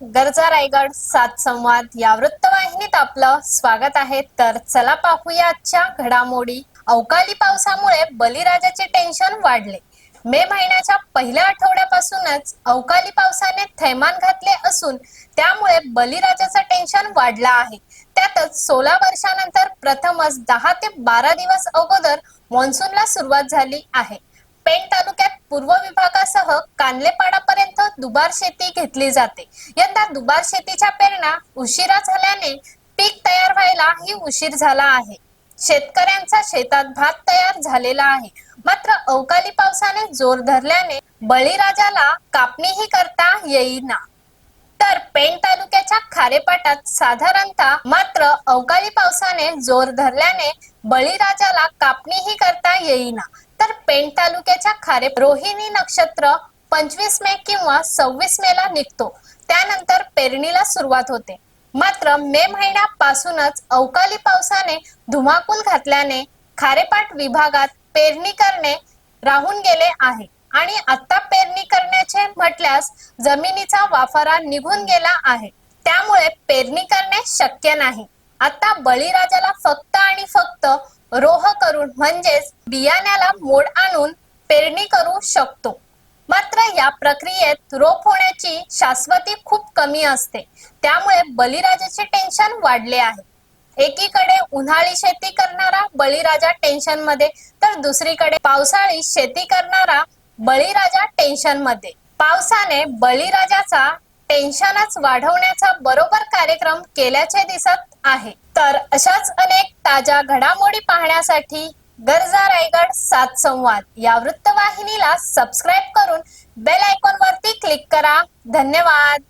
गरजा रायगड सात संवाद या वृत्तवाहिनीत आपलं स्वागत आहे. तर चला पाहूया आजच्या घडामोडी. अवकाळी पावसामुळे बलिराजाचे टेन्शन वाढले. मे महिन्याच्या पहिल्या आठवड्यापासूनच अवकाळी पावसाने थैमान घातले असून त्यामुळे बलिराजाचं टेन्शन वाढलं आहे. त्यातच सोळा वर्षानंतर प्रथमच दहा ते बारा दिवस अगोदर मान्सूनला सुरुवात झाली आहे. पेण तालुक्यात पूर्व विभागासह कानलेपाडापर्यंत दुबार शेती घेतली जाते. यंदा दुबार शेतीच्या पेरणा उशिरा झाल्याने पीक तयार व्हायला ही उशीर झाला आहे. शेतकऱ्यांचा शेतात भात तयार झालेला आहे. मात्र अवकाळी पावसाने जोर धरल्याने बळीराजाला कापणीही करता येईना. तर पेण तालुक्याच्या खारेपाटात साधारणतः मात्र अवकाळी पावसाने जोर धरल्याने बळीराजाला कापणीही करता येईना. तर पेण तालुक्याच्या खारे रोहिणी नक्षत्र पंचवीस मे किंवा सव्वीस मे ला निघतो. त्यानंतर पेरणीला सुरुवात होते. मात्र मे महिन्यापासूनच अवकाळी पावसाने धुमाकूल घातल्याने खारेपाट विभागात पेरणी करणे राहून गेले आहे. आणि आता पेरणी करण्याचे म्हटल्यास जमिनीचा वाफारा निघून गेला आहे. त्यामुळे पेरणी करणे शक्य नाही. आता बळीराजाला फक्त आणि फक्त रोह करून म्हणजेच बियाण्याला मोड आणून पेरणी करू शकतो. या प्रक्रियेत रोप होण्याची शाश्वती खूप कमी असते. त्यामुळे बळीराजाचे टेन्शन वाढले आहे. एकीकडे उन्हाळी शेती करणारा बळीराजा टेन्शनमध्ये तर दुसरीकडे पावसाळी शेती करणारा बळीराजा टेन्शनमध्ये. पावसाने बळीराजाचा टेन्शनच वाढवण्याचा बरोबर कार्यक्रम केल्याचे दिसत आहे. तर अशाच अनेक ताज्या घडामोडी पाहण्यासाठी गरजा रायगड सात संवाद. या वृत्तवाहिनीला सबस्क्राईब करून बेल आयकॉन वरती क्लिक करा. धन्यवाद.